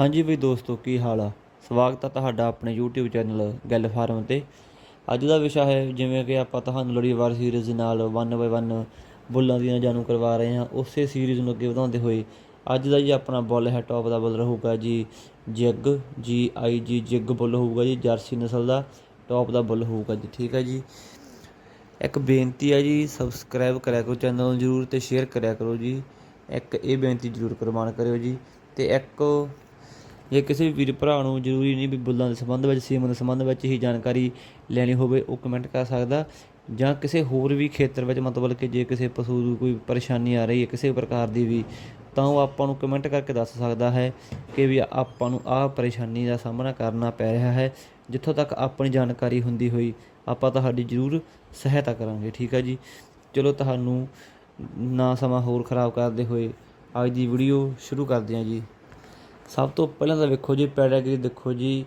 ਹਾਂਜੀ ਬਈ ਦੋਸਤੋ, ਕੀ ਹਾਲ ਆ? ਸਵਾਗਤ ਆ ਤੁਹਾਡਾ ਆਪਣੇ YouTube ਚੈਨਲ ਗੱਲ ਫਾਰਮ ਤੇ। ਅੱਜ ਦਾ ਵਿਸ਼ਾ ਹੈ ਜਿਵੇਂ ਕਿ ਆਪਾਂ ਤੁਹਾਨੂੰ ਲੜੀਵਾਰ ਸੀਰੀਜ਼ ਦੇ ਨਾਲ 1 ਬਾਈ 1 ਬੁੱਲਾਂ ਦੀਆਂ ਜਾਣੂ ਕਰਵਾ ਰਹੇ ਹਾਂ। ਉਸੇ ਸੀਰੀਜ਼ ਨੂੰ ਅੱਗੇ ਵਧਾਉਂਦੇ ਹੋਏ ਅੱਜ ਦਾ ਜੀ ਆਪਣਾ ਬੁੱਲ ਹੈ ਟੌਪ ਦਾ ਬੁੱਲ ਰਹੂਗਾ ਜੀ, ਜਿੱਗ ਜੀ ਆਈ ਜੀ ਜਿੱਗ ਬੁੱਲ ਹੋਊਗਾ ਜੀ, ਜਰਸੀ ਨਸਲ ਦਾ ਟੌਪ ਦਾ ਬੁੱਲ ਹੋਊਗਾ ਜੀ, ਠੀਕ ਹੈ ਜੀ। ਇੱਕ ਬੇਨਤੀ ਹੈ ਜੀ ਸਬਸਕ੍ਰਾਈਬ ਕਰਿਆ ਕਰੋ ਚੈਨਲ ਨੂੰ ਜਰੂਰ ਤੇ ਸ਼ੇਅਰ ਕਰਿਆ ਕਰੋ ਜੀ। ਇੱਕ ਇਹ ਬੇਨਤੀ ਜਰੂਰ ਪ੍ਰਵਾਨ ਕਰਿਓ ਜੀ। ਤੇ ਇੱਕ ਜੇ ਕਿਸੇ ਵੀ ਵੀਰ ਭਰਾ ਨੂੰ ਜ਼ਰੂਰੀ ਨਹੀਂ ਵੀ ਬੁੱਲਾਂ ਦੇ ਸੰਬੰਧ ਵਿੱਚ, ਸੀਮਨ ਦੇ ਸੰਬੰਧ ਵਿੱਚ ਹੀ ਜਾਣਕਾਰੀ ਲੈਣੀ ਹੋਵੇ, ਉਹ ਕਮੈਂਟ ਕਰ ਸਕਦਾ। ਜਾਂ ਕਿਸੇ ਹੋਰ ਵੀ ਖੇਤਰ ਵਿੱਚ, ਮਤਲਬ ਕਿ ਜੇ ਕਿਸੇ ਪਸ਼ੂ ਨੂੰ ਕੋਈ ਪਰੇਸ਼ਾਨੀ ਆ ਰਹੀ ਹੈ, ਕਿਸੇ ਪ੍ਰਕਾਰ ਦੀ ਵੀ, ਤਾਂ ਉਹ ਆਪਾਂ ਨੂੰ ਕਮੈਂਟ ਕਰਕੇ ਦੱਸ ਸਕਦਾ ਹੈ ਕਿ ਵੀ ਆਪਾਂ ਨੂੰ ਆਹ ਪਰੇਸ਼ਾਨੀ ਦਾ ਸਾਹਮਣਾ ਕਰਨਾ ਪੈ ਰਿਹਾ ਹੈ, ਜਿੱਥੋਂ ਤੱਕ ਆਪਣੀ ਜਾਣਕਾਰੀ ਹੁੰਦੀ ਹੋਈ, ਆਪਾਂ ਤੁਹਾਡੀ ਜ਼ਰੂਰ ਸਹਾਇਤਾ ਕਰਾਂਗੇ, ਠੀਕ ਹੈ ਜੀ? ਚਲੋ ਤੁਹਾਨੂੰ ਨਾ ਸਮਾਂ ਹੋਰ ਖਰਾਬ ਕਰਦੇ ਹੋਏ, ਅੱਜ ਦੀ ਵੀਡੀਓ ਸ਼ੁਰੂ ਕਰਦੇ ਹਾਂ ਜੀ। ਸਭ ਤੋਂ ਪਹਿਲਾਂ ਤਾਂ ਵੇਖੋ ਜੀ ਪੈਡਾਗਰੀ ਦੇਖੋ ਜੀ,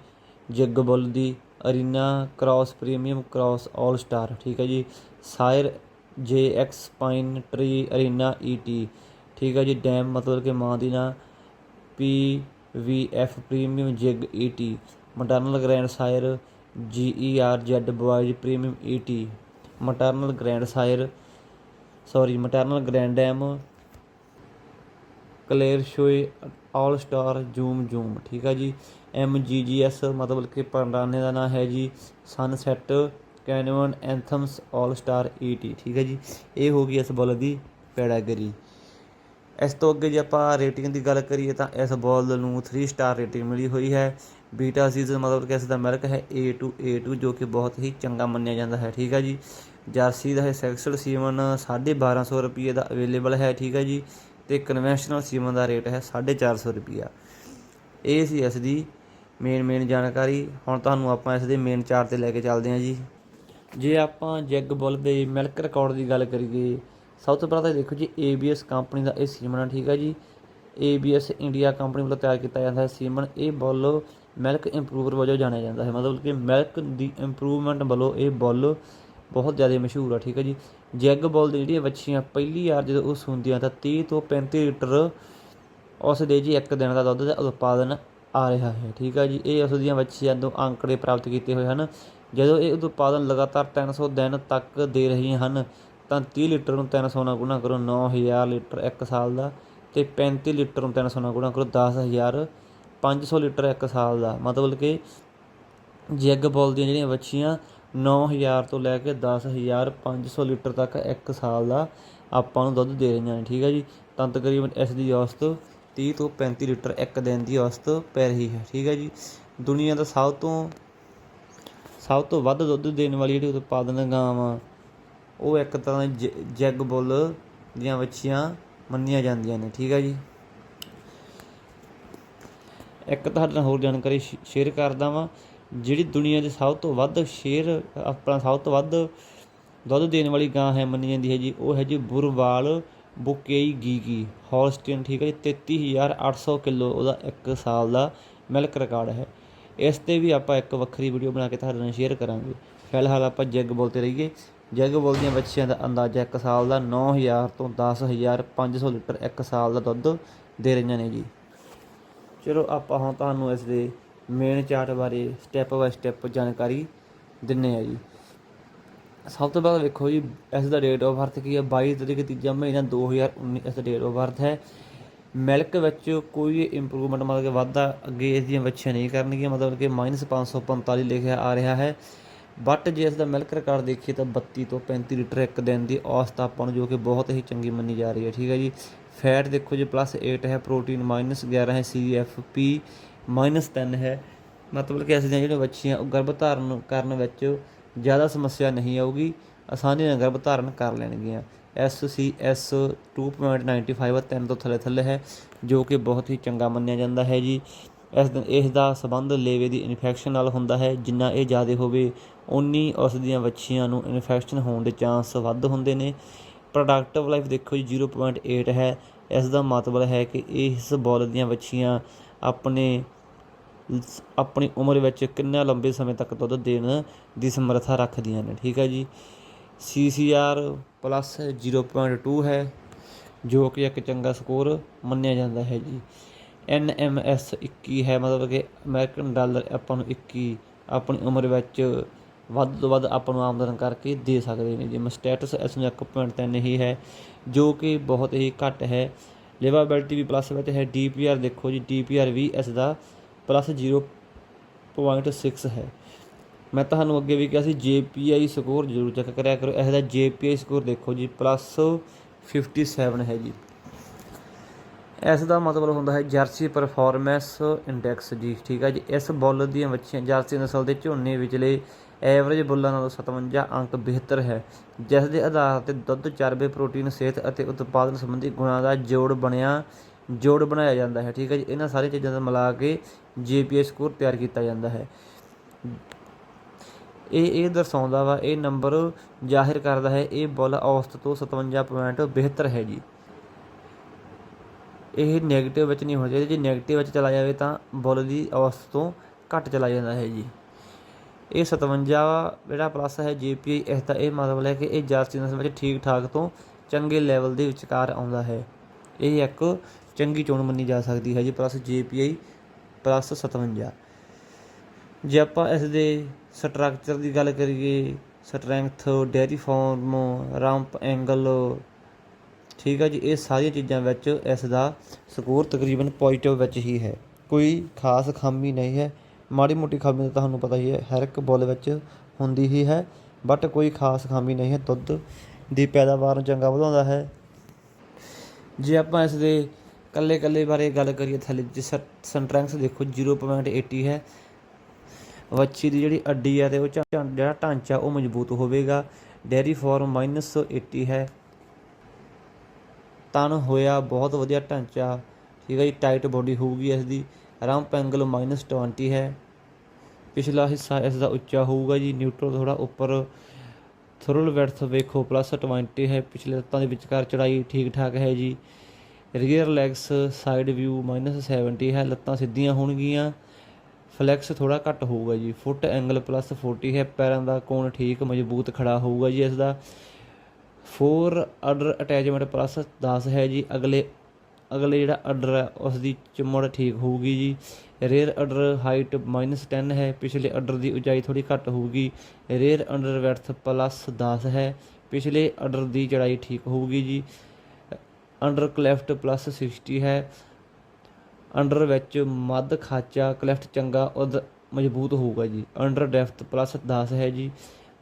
ਜੱਗ ਬੁੱਲ ਦੀ, arena cross, premium cross 올 star ਠੀਕ ਹੈ ਜੀ। Sire, J X, pine, tree, arena ET ਠੀਕ ਹੈ ਜੀ। ਡੈਮ ਮਤਲਬ ਕਿ ਮਾਂ ਦੀ ਨਾ, P V F, premium ਜਿਗ ET maternal grand sire ਜੀ E R Z boys premium ET maternal grand sire sorry maternal grand dam Clare, ਸ਼ੋਏ ਆਲ ਸਟਾਰ ਜੂਮ ਜੂਮ ਠੀਕ ਹੈ ਜੀ? ਐਮ ਜੀ ਜੀ ਐਸ ਮਤਲਬ ਕਿ ਪਰਾਨੇ ਦਾ ਨਾਮ ਹੈ ਜੀ sunset canyon anthems all star ET ਠੀਕ ਹੈ ਜੀ? ਇਹ ਹੋ ਗਈ ਇਸ ਬੋਲ ਦੀ ਪੈਡਾਗਰੀ ਇਸ ਤੋਂ ਅੱਗੇ ਜੇ ਆਪਾਂ ਰੇਟਿੰਗ ਦੀ ਗੱਲ ਕਰੀਏ ਤਾਂ ਇਸ ਬੋਲ ਨੂੰ 3 ਸਟਾਰ ਰੇਟਿੰਗ ਮਿਲੀ ਹੋਈ ਹੈ। ਬੀਟਾ ਸੀਜ਼ਨ ਮਤਲਬ ਕਿ ਇਸ ਦਾ ਮਿਲਕ ਹੈ A2 A2 ਜੋ ਕਿ ਬਹੁਤ ਹੀ ਚੰਗਾ ਮੰਨਿਆ ਜਾਂਦਾ ਹੈ, ਠੀਕ ਹੈ ਜੀ? ਜਰਸੀ ਦਾ ਹੈ ਸੈਕਸਲ ਸੀਮਨ 1250 ਰੁਪਏ ਦਾ ਅਵੇਲੇਬਲ ਹੈ, ਠੀਕ ਹੈ ਜੀ? ਤੇ ਕਨਵੈਨਸ਼ਨਲ ਸੀਮਨ ਦਾ ਰੇਟ ਹੈ 450 ਰੁਪਿਆ ਇਹ ਸੀ ਇਸ ਦੀ ਮੇਨ ਮੇਨ ਜਾਣਕਾਰੀ। ਹੁਣ ਤੁਹਾਨੂੰ ਆਪਾਂ ਇਸ ਦੇ ਮੇਨ ਚਾਰ ਤੇ ਲੈ ਕੇ ਚੱਲਦੇ ਹਾਂ ਜੀ। ਜੇ ਆਪਾਂ ਜੈਗ ਬੁੱਲ ਦੇ ਮਿਲਕ ਰਿਕਾਰਡ ਦੀ ਗੱਲ ਕਰੀਏ, ਸਭ ਤੋਂ ਪਹਿਲਾਂ ਤਾਂ ਦੇਖੋ ਜੀ ABS ਕੰਪਨੀ ਦਾ ਇਹ ਸੀਮਨ ਹੈ ਠੀਕ ਹੈ ਜੀ। ABS ਇੰਡੀਆ ਕੰਪਨੀ ਵੱਲੋਂ ਤਿਆਰ ਕੀਤਾ ਜਾਂਦਾ ਹੈ ਸੀਮਨ। ਇਹ ਬੁੱਲ ਮਿਲਕ ਇੰਪਰੂਵਰ ਵਜੋਂ ਜਾਣਿਆ ਜਾਂਦਾ ਹੈ। ਮਤਲਬ ਕਿ ਮਿਲਕ ਦੀ ਇੰਪਰੂਵਮੈਂਟ ਵੱਲੋਂ ਇਹ ਬੁੱਲ ਬਹੁਤ ਜ਼ਿਆਦਾ ਮਸ਼ਹੂਰ ਆ, ਠੀਕ ਹੈ ਜੀ। ਜੈਗ ਬੋਲ ਦੀ ਜਿਹੜੀਆਂ ਵੱਛੀਆਂ ਪਹਿਲੀ ਵਾਰ ਜਦੋਂ ਉਸ ਹੁੰਦੀਆਂ ਤਾਂ 30 ਤੋਂ 35 ਲੀਟਰ ਉਸ ਦੇ ਜੀ ਇੱਕ ਦਿਨ ਦਾ ਦੁੱਧ ਦਾ ਉਤਪਾਦਨ ਆ ਰਿਹਾ ਹੈ। ਠੀਕ ਹੈ ਜੀ, ਇਹ ਉਸ ਦੀਆਂ ਵੱਛੀਆਂ ਤੋਂ ਅੰਕੜੇ ਪ੍ਰਾਪਤ ਕੀਤੇ ਹੋਏ ਹਨ। ਜਦੋਂ ਇਹ ਉਤਪਾਦਨ ਲਗਾਤਾਰ 300 ਦਿਨ ਤੱਕ ਦੇ ਰਹੀਆਂ ਹਨ, ਤਾਂ 30 ਲੀਟਰ ਨੂੰ 300 ਨਾਲ ਗੁਣਾ ਕਰੋ 9000 ਲੀਟਰ ਇੱਕ ਸਾਲ ਦਾ ਤੇ 35 ਲੀਟਰ ਨੂੰ 300 ਨਾਲ ਗੁਣਾ ਕਰੋ 10000 500 ਲੀਟਰ ਇੱਕ ਸਾਲ ਦਾ। ਮਤਲਬ ਕਿ ਜੈਗ ਬੋਲ ਦੀਆਂ ਜਿਹੜੀਆਂ ਵੱਛੀਆਂ ਨੌ ਹਜ਼ਾਰ ਤੋਂ ਲੈ ਕੇ ਦਸ ਹਜ਼ਾਰ ਪੰਜ ਸੌ ਲੀਟਰ ਤੱਕ ਇੱਕ ਸਾਲ ਦਾ ਆਪਾਂ ਨੂੰ ਦੁੱਧ ਦੇ ਰਹੀਆਂ ਨੇ, ਠੀਕ ਹੈ ਜੀ? ਤਾਂ ਤਕਰੀਬਨ ਇਸ ਦੀ ਔਸਤ 30 ਤੋਂ 35 ਲੀਟਰ ਇੱਕ ਦਿਨ ਦੀ ਔਸਤ ਪੈ ਰਹੀ ਹੈ, ਠੀਕ ਹੈ ਜੀ? ਦੁਨੀਆ ਦਾ ਸਭ ਤੋਂ ਸਭ ਤੋਂ ਵੱਧ ਦੁੱਧ ਦੇਣ ਵਾਲੀ ਜਿਹੜੀ ਉਤਪਾਦਨ ਗਾਂ ਉਹ ਇੱਕ ਤਰ੍ਹਾਂ ਦੀ ਜ- ਜੈਗ ਬੁੱਲ ਦੀਆਂ ਵੱਛੀਆਂ ਮੰਨੀਆਂ ਜਾਂਦੀਆਂ ਨੇ, ਠੀਕ ਹੈ ਜੀ? ਇੱਕ ਤੁਹਾਡੇ ਨਾਲ ਹੋਰ ਜਾਣਕਾਰੀ ਸ਼ੇਅਰ ਕਰਦਾ ਵਾਂ। ਜਿਹੜੀ ਦੁਨੀਆ ਦੇ ਸਭ ਤੋਂ ਵੱਧ ਸ਼ੇਅਰ ਆਪਣਾ ਸਭ ਤੋਂ ਵੱਧ ਦੁੱਧ ਦੇਣ ਵਾਲੀ ਗਾਂ ਹੈ ਮੰਨੀ ਜਾਂਦੀ ਹੈ ਜੀ, ਉਹ ਹੈ ਜੀ ਬੁਰਵਾਲ ਬੁਕੇਈ ਗੀਗੀ। ਹੌਲਸਟੀਨ, ਠੀਕ ਹੈ ਜੀ 33800 ਕਿਲੋ ਉਹਦਾ ਇੱਕ ਸਾਲ ਦਾ ਮਿਲਕ ਰਿਕਾਰਡ ਹੈ। ਇਸ ਤੇ ਵੀ ਆਪਾਂ ਇੱਕ ਵੱਖਰੀ ਵੀਡੀਓ ਬਣਾ ਕੇ ਤੁਹਾਡੇ ਨਾਲ ਸ਼ੇਅਰ ਕਰਾਂਗੇ। ਫਿਲਹਾਲ ਆਪਾਂ ਜੱਗ ਬੋਲਤੇ ਰਹੀਏ। ਜੈਗ ਬੋਲਦੀਆਂ ਬੱਚਿਆਂ ਦਾ ਅੰਦਾਜ਼ਾ ਇੱਕ ਸਾਲ ਦਾ 9000 ਤੋਂ 10500 ਲੀਟਰ ਇੱਕ ਸਾਲ ਦਾ ਦੁੱਧ ਦੇ ਰਹੀਆਂ ਨੇ ਜੀ। ਚਲੋ ਆਪਾਂ ਹੁਣ ਤੁਹਾਨੂੰ ਇਸ ਦੇ ਮੇਨ ਚਾਰਟ ਬਾਰੇ ਸਟੈਪ ਬਾਏ ਸਟੈਪ ਜਾਣਕਾਰੀ ਦਿੰਨੇ ਆ ਜੀ। ਸਭ ਤੋਂ ਪਹਿਲਾਂ ਵੇਖੋ ਜੀ, ਇਸ ਦਾ ਡੇਟ ਆਫ ਬਰਥ ਕੀ ਹੈ 22 ਤਰੀਕ ਤੀਜਾ ਮਹੀਨਾ 2019 ਇਸ ਦਾ ਡੇਟ ਆਫ ਬਰਥ ਹੈ। ਮਿਲਕ ਵਿੱਚ ਕੋਈ ਇੰਪਰੂਵਮੈਂਟ ਮਤਲਬ ਕਿ ਵਾਧਾ ਅੱਗੇ ਇਸ ਦੀਆਂ ਬੱਚੀਆਂ ਨਹੀਂ ਕਰਨਗੀਆਂ, ਮਤਲਬ ਕਿ -545 ਲਿਖਿਆ ਆ ਰਿਹਾ ਹੈ। ਬਟ ਜੇ ਇਸ ਦਾ ਮਿਲਕ ਰਿਕਾਰਡ ਦੇਖੀਏ ਤਾਂ 32 ਤੋਂ 35 ਲੀਟਰ ਇੱਕ ਦਿਨ ਦੀ ਔਸਤ ਆਪਾਂ ਨੂੰ ਜੋ ਕਿ ਬਹੁਤ ਹੀ ਚੰਗੀ ਮੰਨੀ ਜਾ ਰਹੀ ਹੈ, ਠੀਕ ਹੈ ਜੀ। ਫੈਟ ਦੇਖੋ ਜੀ ਪਲੱਸ 8 ਹੈ ਪ੍ਰੋਟੀਨ -11 ਹੈ CFP -3 ਹੈ। ਮਤਲਬ ਕਿ ਇਸ ਦੀਆਂ ਜਿਹੜੀਆਂ ਬੱਚੀਆਂ ਉਹ ਗਰਭ ਧਾਰਨ ਕਰਨ ਵਿੱਚ ਜ਼ਿਆਦਾ ਸਮੱਸਿਆ ਨਹੀਂ ਆਊਗੀ। ਆਸਾਨੀ ਨਾਲ ਗਰਭ ਧਾਰਨ ਕਰ ਲੈਣਗੀਆਂ। ਐਸ ਸੀ ਐਸ 2.95 ਤਿੰਨ ਤੋਂ ਥੱਲੇ ਥੱਲੇ ਹੈ, ਜੋ ਕਿ ਬਹੁਤ ਹੀ ਚੰਗਾ ਮੰਨਿਆ ਜਾਂਦਾ ਹੈ ਜੀ। ਇਸ ਦਾ ਇਸ ਦਾ ਸਬੰਧ ਲੇਵੇ ਦੀ ਇਨਫੈਕਸ਼ਨ ਨਾਲ ਹੁੰਦਾ ਹੈ। ਜਿੰਨਾ ਇਹ ਜ਼ਿਆਦਾ ਹੋਵੇ ਉਨੀ ਉਸ ਦੀਆਂ ਵੱਛੀਆਂ ਨੂੰ ਇਨਫੈਕਸ਼ਨ ਹੋਣ ਦੇ ਚਾਂਸ ਵੱਧ ਹੁੰਦੇ ਨੇ। ਪ੍ਰੋਡਕਟਿਵ ਲਾਈਫ ਦੇਖੋ ਜੀ 0.8 ਹੈ। ਇਸ ਦਾ ਮਤਲਬ ਹੈ ਕਿ ਇਸ ਬੋਲ ਦੀਆਂ ਵੱਛੀਆਂ ਆਪਣੇ ਆਪਣੀ ਉਮਰ ਵਿੱਚ ਕਿੰਨਾ ਲੰਬੇ ਸਮੇਂ ਤੱਕ ਦੁੱਧ ਦੇਣ ਦੀ ਸਮਰੱਥਾ ਰੱਖਦੀਆਂ ਨੇ, ਠੀਕ ਹੈ ਜੀ? CCR ਪਲੱਸ 0.2 ਹੈ, ਜੋ ਕਿ ਇੱਕ ਚੰਗਾ ਸਕੋਰ ਮੰਨਿਆ ਜਾਂਦਾ ਹੈ ਜੀ। ਐਨ ਐਮ ਐਸ 21 ਹੈ, ਮਤਲਬ ਕਿ ਅਮਰੀਕਨ ਡਾਲਰ ਆਪਾਂ ਨੂੰ 21 ਆਪਣੀ ਉਮਰ ਵਿੱਚ ਵੱਧ ਤੋਂ ਵੱਧ ਆਪਾਂ ਨੂੰ ਆਮਦਨ ਕਰਕੇ ਦੇ ਸਕਦੇ ਨੇ ਜਿਵੇਂ ਸਟੇਟਸ ਇਸ ਨੂੰ 1.3 ਹੀ ਹੈ, ਜੋ ਕਿ ਬਹੁਤ ਹੀ ਘੱਟ ਹੈ। ਲਿਵਾਬਿਲਿਟੀ ਵੀ ਪਲੱਸ ਵਿੱਚ ਹੈ ਡੀਪੀਆਰ ਦੇਖੋ ਜੀ ਡੀਪੀਆਰ ਵੀ ਇਸ ਦਾ ਪਲੱਸ 0.6 ਹੈ। ਮੈਂ ਤੁਹਾਨੂੰ ਅੱਗੇ ਵੀ ਕਿਹਾ ਸੀ JPI ਸਕੋਰ ਜ਼ਰੂਰ ਚੈੱਕ ਕਰਿਆ ਕਰੋ। ਇਸ ਦਾ JPI ਸਕੋਰ ਦੇਖੋ ਜੀ ਪਲੱਸ 57 ਹੈ ਜੀ। ਇਸ ਦਾ ਮਤਲਬ ਹੁੰਦਾ ਹੈ ਜਰਸੀ ਪਰਫਾਰਮੈਂਸ ਇੰਡੈਕਸ ਜੀ, ਠੀਕ ਹੈ ਜੀ। ਇਸ ਬੁੱਲ ਦੀਆਂ ਵੱਛੀਆਂ ਜਰਸੀ ਨਸਲ ਦੇ ਝੋਨੇ ਵਿਚਲੇ ਐਵਰੇਜ ਬੁੱਲਾਂ ਨਾਲੋਂ 57 ਅੰਕ ਬਿਹਤਰ ਹੈ, ਜਿਸ ਦੇ ਆਧਾਰ ਤੇ ਦੁੱਧ, ਚਰਬੇ, ਪ੍ਰੋਟੀਨ, ਸਿਹਤ ਅਤੇ ਉਤਪਾਦਨ ਸੰਬੰਧੀ ਗੁਣਾਂ ਦਾ ਜੋੜ ਬਣਿਆ, ਜੋੜ ਬਣਾਇਆ ਜਾਂਦਾ ਹੈ। ਠੀਕ ਹੈ ਜੀ, ਇਹਨਾਂ ਸਾਰੀਆਂ ਚੀਜ਼ਾਂ ਦਾ ਮਿਲਾ ਕੇ JPI ਸਕੋਰ ਤਿਆਰ ਕੀਤਾ ਜਾਂਦਾ ਹੈ। ਇਹ ਇਹ ਦਰਸਾਉਂਦਾ ਵਾ, ਇਹ ਨੰਬਰ ਜ਼ਾਹਿਰ ਕਰਦਾ ਹੈ, ਇਹ ਬੁੱਲ ਔਸਤ ਤੋਂ 57 ਪੁਆਇੰਟ ਬਿਹਤਰ ਹੈ ਜੀ। ਇਹ ਨੈਗੇਟਿਵ ਵਿੱਚ ਨਹੀਂ ਹੋ ਚਾਹੀਦਾ, ਜੇ ਨੈਗੇਟਿਵ ਵਿੱਚ ਚਲਾ ਜਾਵੇ ਤਾਂ ਬੁੱਲ ਦੀ ਔਸਤ ਤੋਂ ਘੱਟ ਚਲਾ ਜਾਂਦਾ ਹੈ ਜੀ। ਇਹ 57 ਜਿਹੜਾ ਪਲੱਸ ਹੈ JPI ਇਸ ਦਾ ਇਹ ਮਤਲਬ ਹੈ ਕਿ ਇਹ ਜਰਸੀ ਨਸਲ ਵਿੱਚ ਠੀਕ ਠਾਕ ਤੋਂ ਚੰਗੇ ਲੈਵਲ ਦੇ ਵਿਚਕਾਰ ਆਉਂਦਾ ਹੈ। ਇਹ ਇੱਕ ਚੰਗੀ ਚੋਣ ਮੰਨੀ ਜਾ ਸਕਦੀ ਹੈ ਜੀ ਪਲੱਸ JPI ਪਲੱਸ 57 ਜੇ ਆਪਾਂ ਇਸ ਦੇ ਸਟਰਕਚਰ ਦੀ ਗੱਲ ਕਰੀਏ strength dairy farm rump angle ਠੀਕ ਹੈ ਜੀ, ਇਹ ਸਾਰੀਆਂ ਚੀਜ਼ਾਂ ਵਿੱਚ ਇਸ ਦਾ ਸਕੋਰ ਤਕਰੀਬਨ ਪੋਜ਼ਿਟਿਵ ਵਿੱਚ ਹੀ ਹੈ। ਕੋਈ ਖਾਸ ਖਾਮੀ ਨਹੀਂ ਹੈ। ਮਾੜੀ ਮੋਟੀ ਖਾਮੀ ਤਾਂ ਤੁਹਾਨੂੰ ਪਤਾ ਹੀ ਹੈ, ਹਰ ਇੱਕ ਬੁੱਲ ਵਿੱਚ ਹੁੰਦੀ ਹੀ ਹੈ ਬਟ ਕੋਈ ਖਾਸ ਖਾਮੀ ਨਹੀਂ ਹੈ, ਦੁੱਧ ਦੀ ਪੈਦਾਵਾਰ ਨੂੰ ਚੰਗਾ ਵਧਾਉਂਦਾ ਹੈ। ਜੇ ਆਪਾਂ ਇਸ ਦੇ ਕੱਲੇ ਕੱਲੇ ਬਾਰੇ ਗੱਲ ਕਰੀਏ ਥੱਲੇ ਜੇ ਸਟਰੈਂਥ ਦੇਖੋ 0.80 ਹੈ। ਵੱਛੀ ਦੀ ਜਿਹੜੀ ਅੱਡੀ ਆ ਤੇ ਉਹ ਜਿਹੜਾ ਢਾਂਚਾ ਉਹ ਮਜ਼ਬੂਤ ਹੋਵੇਗਾ। ਡੇਅਰੀ ਫਾਰਮ -80 ਹੈ। ਤਨ ਹੋਇਆ, ਬਹੁਤ ਵਧੀਆ ਢਾਂਚਾ। ਠੀਕ ਹੈ ਜੀ ਟਾਈਟ ਬੋਡੀ ਹੋਊਗੀ ਇਸ ਦੀ। ਰੰਪ ਐਂਗਲ -20 ਹੈ। ਪਿਛਲਾ ਹਿੱਸਾ ਇਸ ਦਾ ਉੱਚਾ ਹੋਊਗਾ ਜੀ। ਨਿਊਟਰਲ ਥੋੜਾ ਉੱਪਰ। ਥਰਲ ਵੈਡਥ ਵੇਖੋ ਪਲੱਸ 20 ਹੈ। ਪਿਛਲੇ ਲੱਤਾਂ ਦੇ ਵਿਚਕਾਰ ਚੜਾਈ ਠੀਕ ਠਾਕ ਹੈ ਜੀ। ਰੀਅਰ ਲੈਗਸ ਸਾਈਡ ਵਿਊ -70 ਹੈ। ਲੱਤਾਂ ਸਿੱਧੀਆਂ ਹੋਣਗੀਆਂ। ਫਲੈਕਸ ਥੋੜਾ ਘੱਟ ਹੋਊਗਾ ਜੀ। ਫੁੱਟ ਐਂਗਲ ਪਲੱਸ 40 ਹੈ। ਪੈਰਾਂ ਦਾ ਕੋਣ ਠੀਕ, ਮਜ਼ਬੂਤ ਖੜਾ ਹੋਊਗਾ ਜੀ ਇਸ ਦਾ। ਫੋਰ ਆਰਡਰ ਅਟੈਚਮੈਂਟ ਪਲੱਸ 10 ਹੈ ਜੀ। ਅਗਲੇ ਅਗਲੇ ਜਿਹੜਾ ਆਰਡਰ ਹੈ ਉਸ ਦੀ ਚਮੜ ਠੀਕ ਹੋਊਗੀ ਜੀ। ਰੇਅਰ ਆਰਡਰ ਹਾਈਟ -10 ਹੈ, ਪਿਛਲੇ ਆਰਡਰ ਦੀ ਉਚਾਈ ਥੋੜੀ ਘੱਟ ਹੋਊਗੀ। ਰੇਅਰ ਅੰਡਰ ਵੈਡਥ ਪਲੱਸ 10 ਹੈ, ਪਿਛਲੇ ਆਰਡਰ ਦੀ ਚੜਾਈ ਠੀਕ ਹੋਊਗੀ ਜੀ। ਅੰਡਰ ਕਲੈਫਟ ਪਲੱਸ 60 ਹੈ। ਅੰਡਰ ਵਿੱਚ ਮੱਧ ਖਾਚਾ ਕਲੈਫਟ ਚੰਗਾ ਉਦ ਮਜ਼ਬੂਤ ਹੋਊਗਾ ਜੀ। ਅੰਡਰ ਡੈਫਥ ਪਲੱਸ 10 ਹੈ ਜੀ।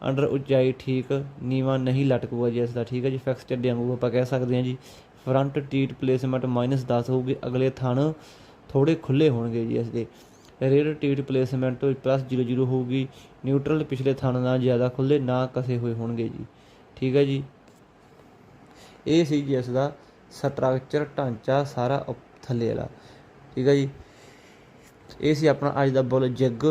ਅੰਡਰ ਉਚਾਈ ਠੀਕ, ਨੀਵਾ ਨਹੀਂ ਲਟਕੂਗਾ ਜੀ, ਇਸ ਦਾ ਠੀਕ ਹੈ ਜੀ। ਫਿਕਸਡ ਵਾਂਗੂ ਆਪਾਂ ਕਹਿ ਸਕਦੇ ਹਾਂ ਜੀ। ਫਰੰਟ ਟੀਟ ਪਲੇਸਮੈਂਟ -10 ਹੋਊਗੀ, ਅਗਲੇ ਥਣ ਥੋੜੇ ਖੁੱਲੇ ਹੋਣਗੇ ਜੀ ਇਸ ਦੇ ਰੇਅਰ ਟੀਟ ਪਲੇਸਮੈਂਟ ਪਲੱਸ 00 ਹੋਊਗੀ ਨਿਊਟਰਲ ਪਿਛਲੇ ਥਣ ਨਾਲ ਜ਼ਿਆਦਾ ਖੁੱਲੇ ਨਾ ਕਸੇ ਹੋਏ ਹੋਣਗੇ ਜੀ। ਠੀਕ ਹੈ ਜੀ। ਇਹ ਸੀ ਜੀ ਇਸ ਦਾ ਸਟਰਕਚਰ ਢਾਂਚਾ ਸਾਰਾ ਥੱਲੇ ਵਾਲਾ। ਠੀਕ ਹੈ ਜੀ। ਇਹ ਸੀ ਆਪਣਾ ਅੱਜ ਦਾ ਬੁੱਲ ਜੱਗ।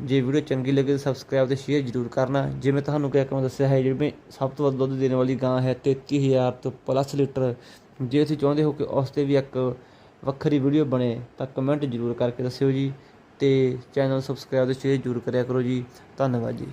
ਜੇ ਵੀਡੀਓ ਚੰਗੀ ਲੱਗੇ ਤਾਂ ਸਬਸਕ੍ਰਾਈਬ ਤੇ ਸ਼ੇਅਰ ਜ਼ਰੂਰ ਕਰਨਾ। ਜਿਵੇਂ ਤੁਹਾਨੂੰ ਕਿਹਾ ਕਿ ਮੈਂ ਦੱਸਿਆ ਹੈ, ਜਿਵੇਂ ਸਭ ਤੋਂ ਵੱਧ ਦੁੱਧ ਦੇਣ ਵਾਲੀ ਗਾਂ ਹੈ 33000 ਤੋਂ ਪਲੱਸ ਲੀਟਰ। ਜੇ ਤੁਸੀਂ ਚਾਹੁੰਦੇ ਹੋ ਕਿ ਉਸ ਤੇ ਵੀ ਇੱਕ ਵੱਖਰੀ ਵੀਡੀਓ ਬਣੇ, ਤਾਂ ਕਮੈਂਟ ਜ਼ਰੂਰ ਕਰਕੇ ਦੱਸਿਓ ਜੀ ਤੇ ਚੈਨਲ ਸਬਸਕ੍ਰਾਈਬ ਤੇ ਸ਼ੇਅਰ ਜ਼ਰੂਰ ਕਰਿਆ ਕਰੋ ਜੀ। ਧੰਨਵਾਦ ਜੀ।